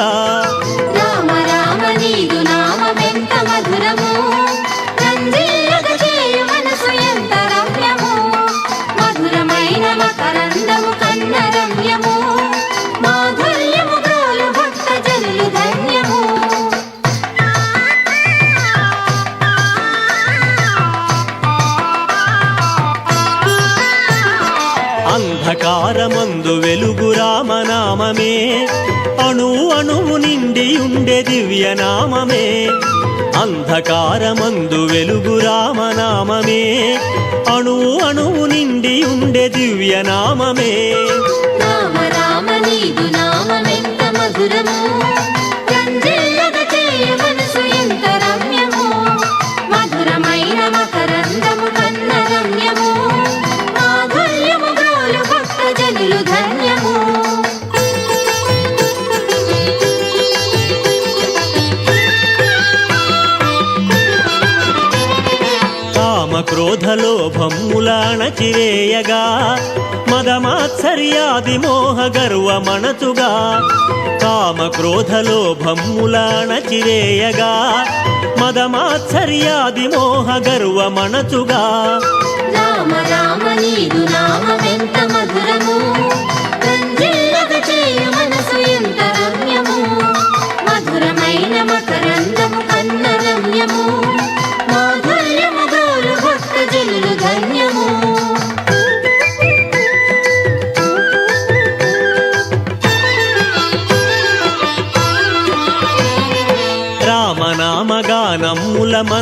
தான் దివ్యనామమే అంధకారమందు వెలుగు రామనామమే. అణు అణువు నిండి ఉండే దివ్యనామమే రామ రామ నీదు నామమెంత మధురము అణచివేయగా మదమాత్సర్యాది మోహ గర్వ మనతుగా కామ క్రోధ లోభముల అణచివేయగా మదమాత్సర్యాది మోహ గర్వ మనతుగా రామ రామ నీదు నామమెంత మధురము మనసు ఎంత రమ్యము మధురమైన మకరందము కన్న రమ్యము.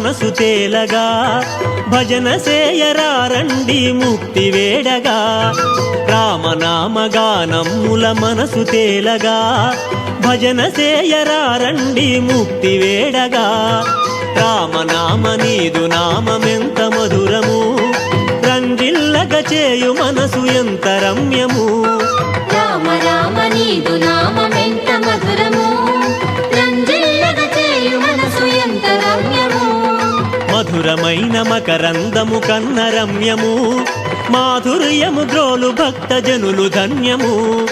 మనసు తేలగా భజన సేయరారండి ముక్తి వేడగా. రామనామగానమ్ముల మనసు తేలగా భజన సేయరారండి ముక్తి వేడగా. రామనామ నీదు నామమెంత మధురము రంజిల్లగ చేయు మనసు ఎంత రమ్యము. రామ రామ నీదు నామమెంత మధురమైన మకరందము కన్న రమ్యము. మాధుర్యము ద్రోలు భక్త జనులు ధన్యము.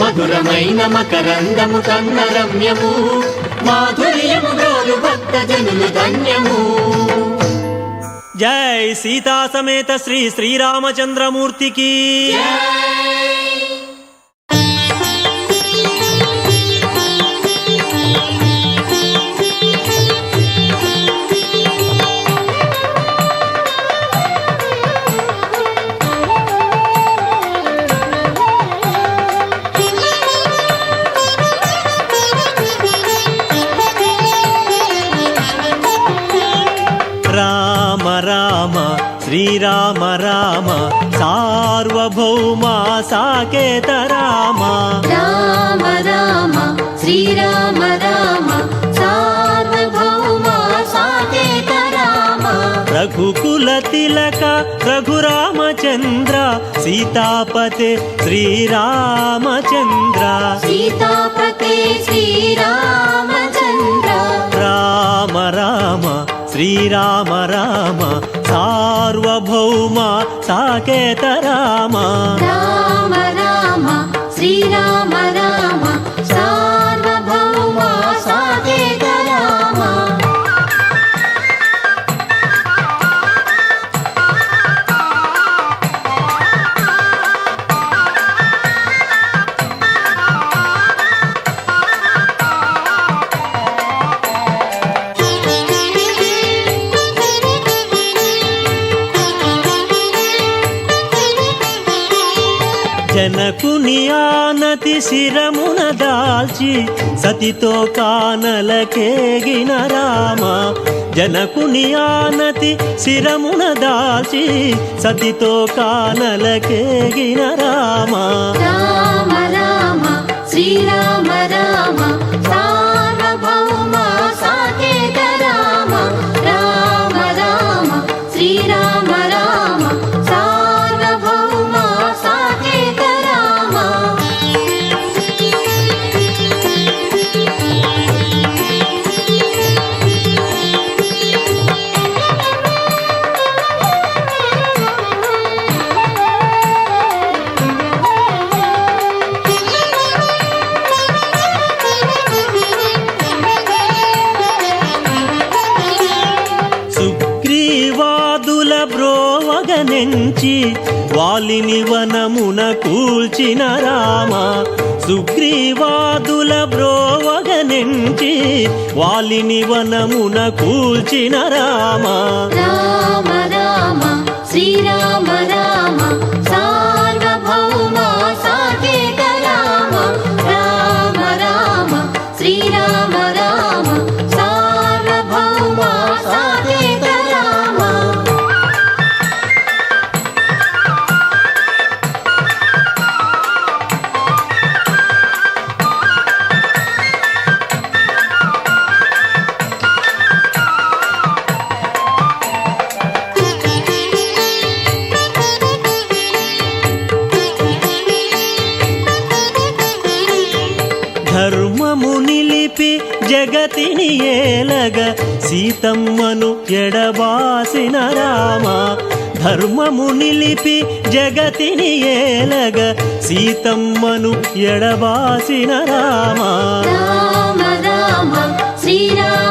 మధురమైన మకరందము కన్న రమ్యము. మాధుర్యము ద్రోలు భక్త జనులు ధన్యము. జై సీతా సమేత శ్రీ శ్రీరామచంద్రమూర్తికి. జై సార్వభౌమ సాకేత రామ రామ రామ శ్రీరామ రామ సార్వభౌమ సాకేత రామ రఘుకుల తిలక రఘురామచంద్ర సీతాపతే శ్రీరామచంద్ర సీతాపతే శ్రీరామచంద్ర రామ రామ శ్రీరామ రామ సార్వభౌమ సాకేత రామ రామ రామ శ్రీరామ రామ శిరమున దాల్చి సతితో కానలకేగిన రామ. జనకుని ఆనతి శిరమున దాల్చి సతితో కానలకేగిన రామ. రామ రామ శ్రీరామ రామ నెంచి వాలిని వనమున కూల్చిన రామ సుగ్రీవాదుల బ్రోవగ నెంచి వాలిని వనమున కూల్చిన రామ. రామ రామ శ్రీరామ రామ సీతమ్మను ఎడబాసిన రామ ధర్మము నిలిపి జగతిని ఏలగ సీతమ్మను ఎడబాసిన రామ. రామ రామ శ్రీరామ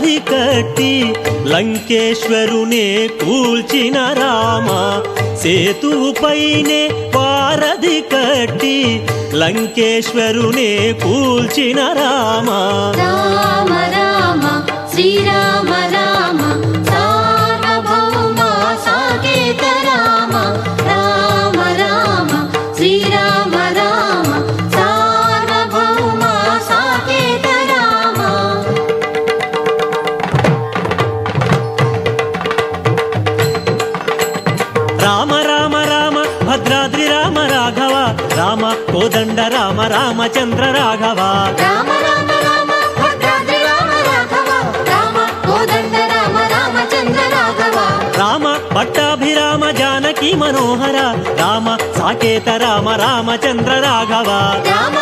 వారధి కట్టి లంకేశ్వరునే కూల్చిన రామ. సేతువుపైనే వారధి కట్టి లంకేశ్వరునే కూల్చిన రామ రామ. రామ రాఘవ రామ కోదండ రామ రామచంద్ర రాఘవ. రామ రామ రామ భద్రాద్రి రామ రాఘవ రామ కోదండ రామ రామచంద్ర రాఘవ. రామ పట్టాభిరామ జానకి మనోహర రామ సాకేత రామ రామచంద్ర రాఘవ. రామ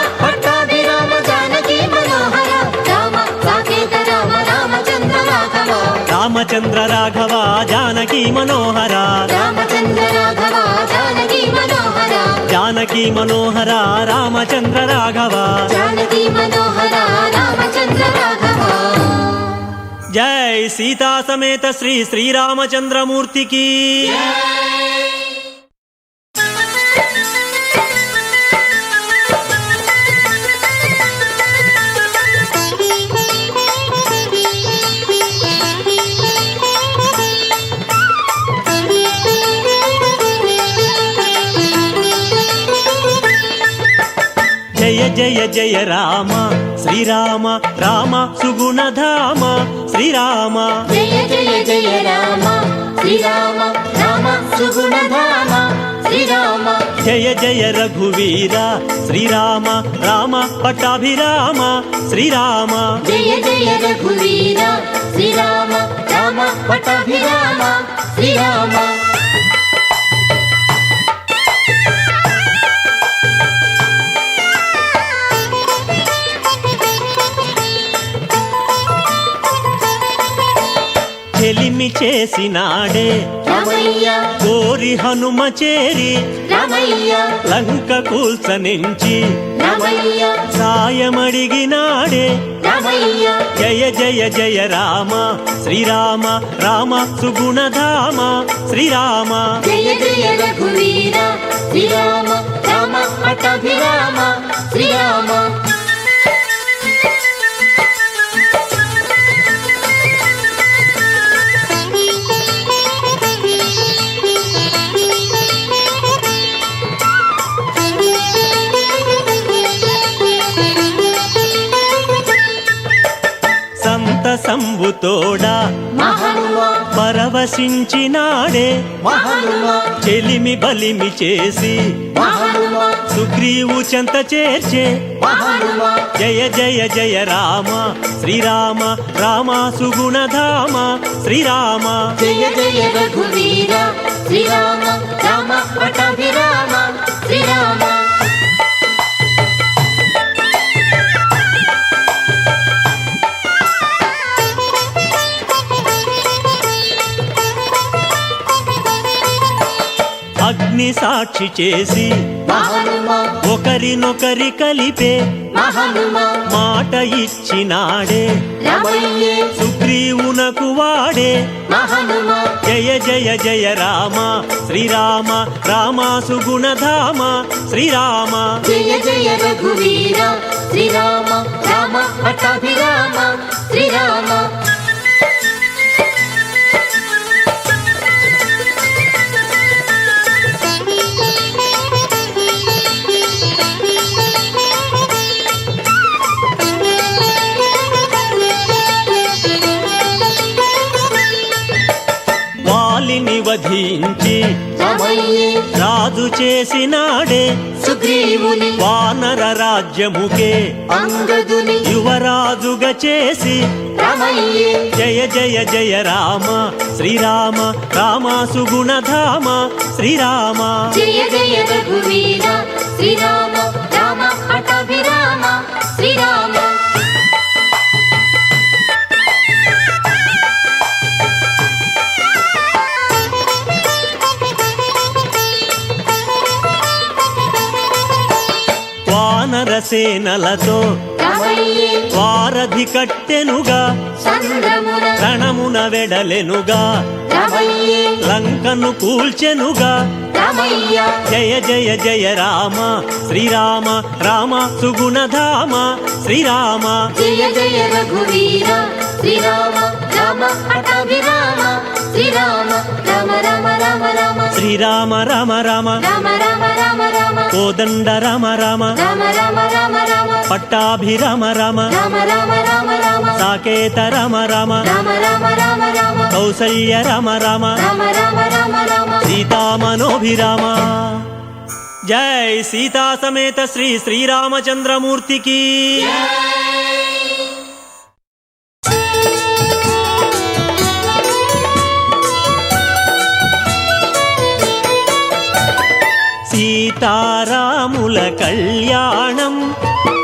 రామచంద్ర రాఘవ జానకి మనోహర. రామచంద్ర రాఘవ జానకి మనోహర. జానకి మనోహర రామచంద్ర రాఘవ. జానకి మనోహర రామచంద్ర రాఘవ. జై సీతా సమేత శ్రీ శ్రీరామచంద్రమూర్తికి జయ జయ రామ శ్రీరామ రామ సుగుణధామ శ్రీరామ. జయ జయ జయ రామ శ్రీరామ రామ సుగుణధామ శ్రీరామ. జయ జయ రఘువీర శ్రీరామ రామ పట్టాభిరామ శ్రీరామ. జయ జయ రఘువీర శ్రీరామ రామ పటాభిరామ శ్రీరామ. చేసినాడే. కోరి హనుమ చేరి లంక కూల్చనించి సాయమడిగినాడే. జయ జయ జయ రామ శ్రీరామ రామ సుగుణధామ శ్రీరామ. జయ జయ రఘువీర శ్రీరామ రామ శ్రీరామ. సంబుతోడా పరవశించినాడే. చెలిమి బలిమి చేసి. సుగ్రీవు చెంత చేర్చే. జయ జయ జయ రామ. శ్రీరామ రామ సుగుణధామ. శ్రీరామ. జయ జయ రఘువీర. శ్రీరామ రామ అగ్ని సాక్షి చేసి ఒకరినొకరి కలిపే మాట ఇచ్చినాడే. సుగ్రీవునకు వాడే. జయ జయ జయ రామ. శ్రీరామ. రామ సుగుణధామ. శ్రీరామ. జయ జయ రఘువీర. శ్రీరామ. రామ. పటాభిరామ. శ్రీరామ. రమయ్యే రాజు చేసినాడే సుగ్రీవుని వానర రాజ్యముకే అంగదుని యువరాజుగా చేసి జయ జయ జయ రామ శ్రీరామ రామ సుగుణధామ శ్రీరామ. జయ జయ రఘువీర శ్రీరామ సేనలతో వారధి కట్టెనుగా రణమున వెడలెనుగా లంకను కూల్చెనుగా. జయ జయ జయ రామ శ్రీరామ రామ సుగుణధామ శ్రీరామ. జయ జయ రఘువీర శ్రీరామ రామ శ్రీరామ రామ రామ రామ రామ శ్రీరామ రామ రామ రామ రామ రామ రామ కోదండ రామ రామ రామ రామ రామ రామ పట్టాభిరామ రామ రామ రామ రామ రామ సాకేత రామ రామ రామ రామ రామ రామ కౌసల్య రామ రామ రామ రామ రామ రామ సీతామనోభిరామ జై సీతా సమేత శ్రీ శ్రీరామచంద్రమూర్తికి సీతారాముల కళ్యాణం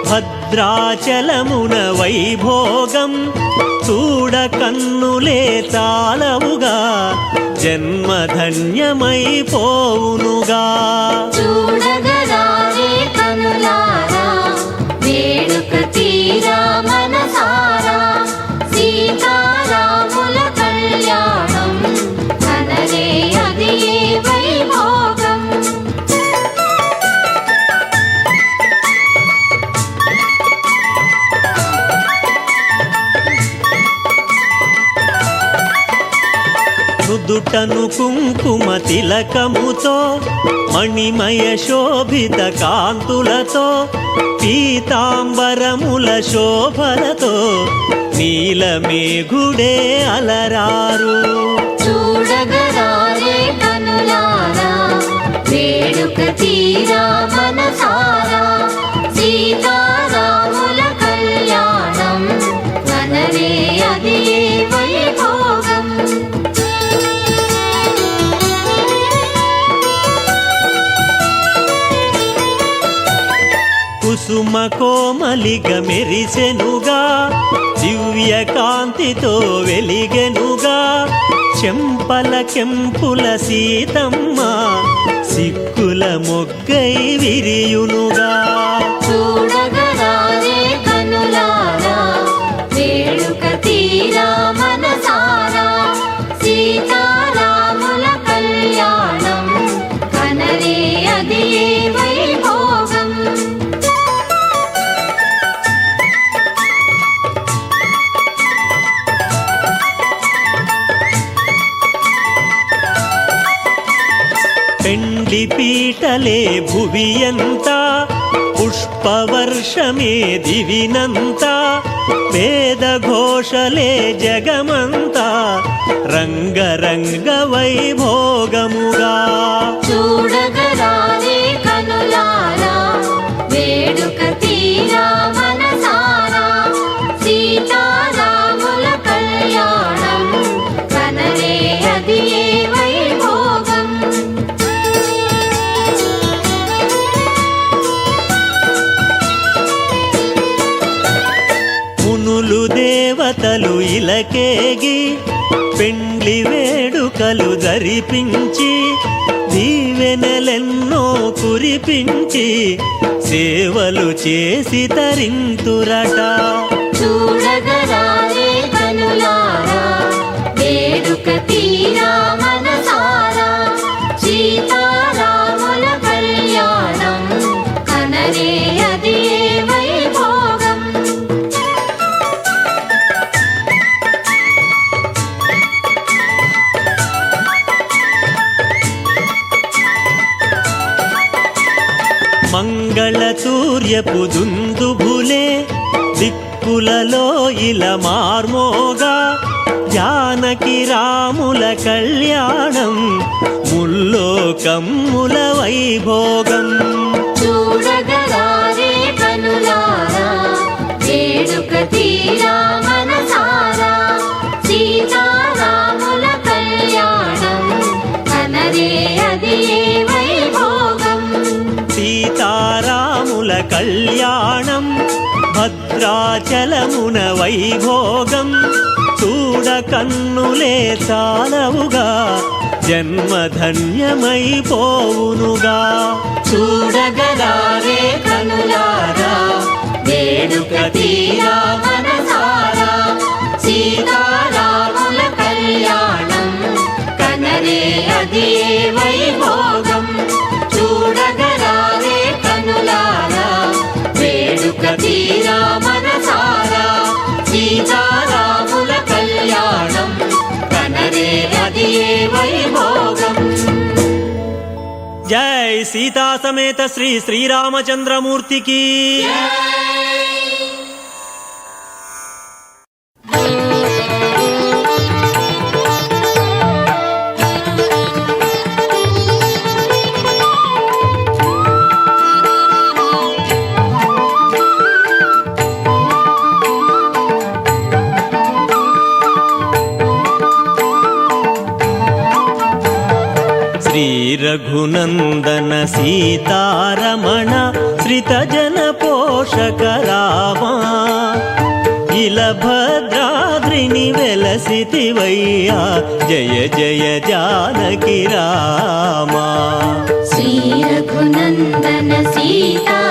భద్రాచలమున వైభోగం చూడ కన్నులే చాలవుగా జన్మధన్యమైపోవునుగా చూడగరారే కనులారా వేడుక తీరా తిలకముతో మణిమయ శోభిత కాంతులతో పీతాంబరముల శోభలతో నీలమేఘుడే అలరారు. చూడగరారే కనులారా వేడుక తీరా మనసారా. కోమలిగ మెరిసెనుగా దివ్య కాంతితో వెలిగెనుగా చెంపల కెంపుల సీతమ్మ సిక్కుల మొగ్గై విరియునుగా. చూడగరారే కనులారా వేడుక తీరా పీటలే భువియంతా పుష్పవర్షమే దివినంతా వేద ఘోషలే జగమంతా రంగరంగ వైభోగముగా. కురిపించి జరిపించి దీవెనలెన్నో కురిపించి సేవలు చేసి తరింతురట. చూడగా రాముల కళ్యాణం ముల్లో కమ్ముల వైభోగం. చూడగరారే కనులారా వేడుక తీరా మనసారా. సీతారాముల కళ్యాణం కనరే అది ఏ వైభోగం. సీతారాముల కళ్యాణం భద్రాచలమున వైభోగం. చూడ కన్నులే చాలవుగా జన్మధన్యమైపోవునుగా. చూడగరారే కనులారా వేడుక తీరా మనసారా. సీతారాముల కళ్యాణం కనరే అదే. సీతా సమేత శ్రీ శ్రీరామచంద్రమూర్తికి. సీతారమణ శ్రితజన పోషక రామా. ఇల భద్రాద్రిని వెలసితివయ్యా జయ జయ జానకి రామా. శ్రీ రఘునందన సీతారమణ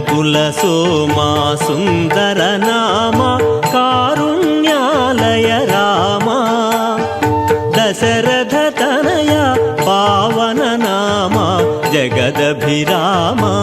కుల సోమా సుందర నామ కారుణ్యాలయ రామా. దశరథ తనయ పావన నామ జగదభిరామా.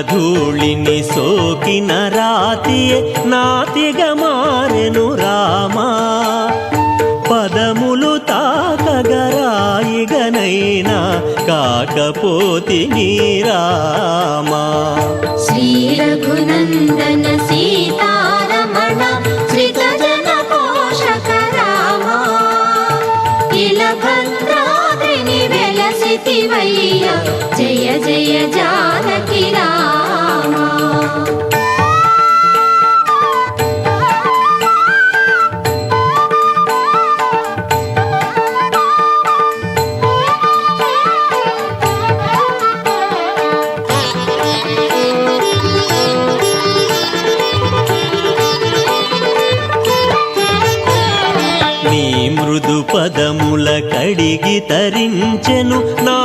పదధూళిని సోకిన రాతియే నాతిగా మారెను రామా. పదములు తాకగరాయిగనైనా కాకపోతి నీ రామా. శ్రీ రఘునందన సీతారమణ శ్రీతజన పోషక రామ. వెలసితివయ్య జయ జయ జాన పదముల కడిగి తరించెను నా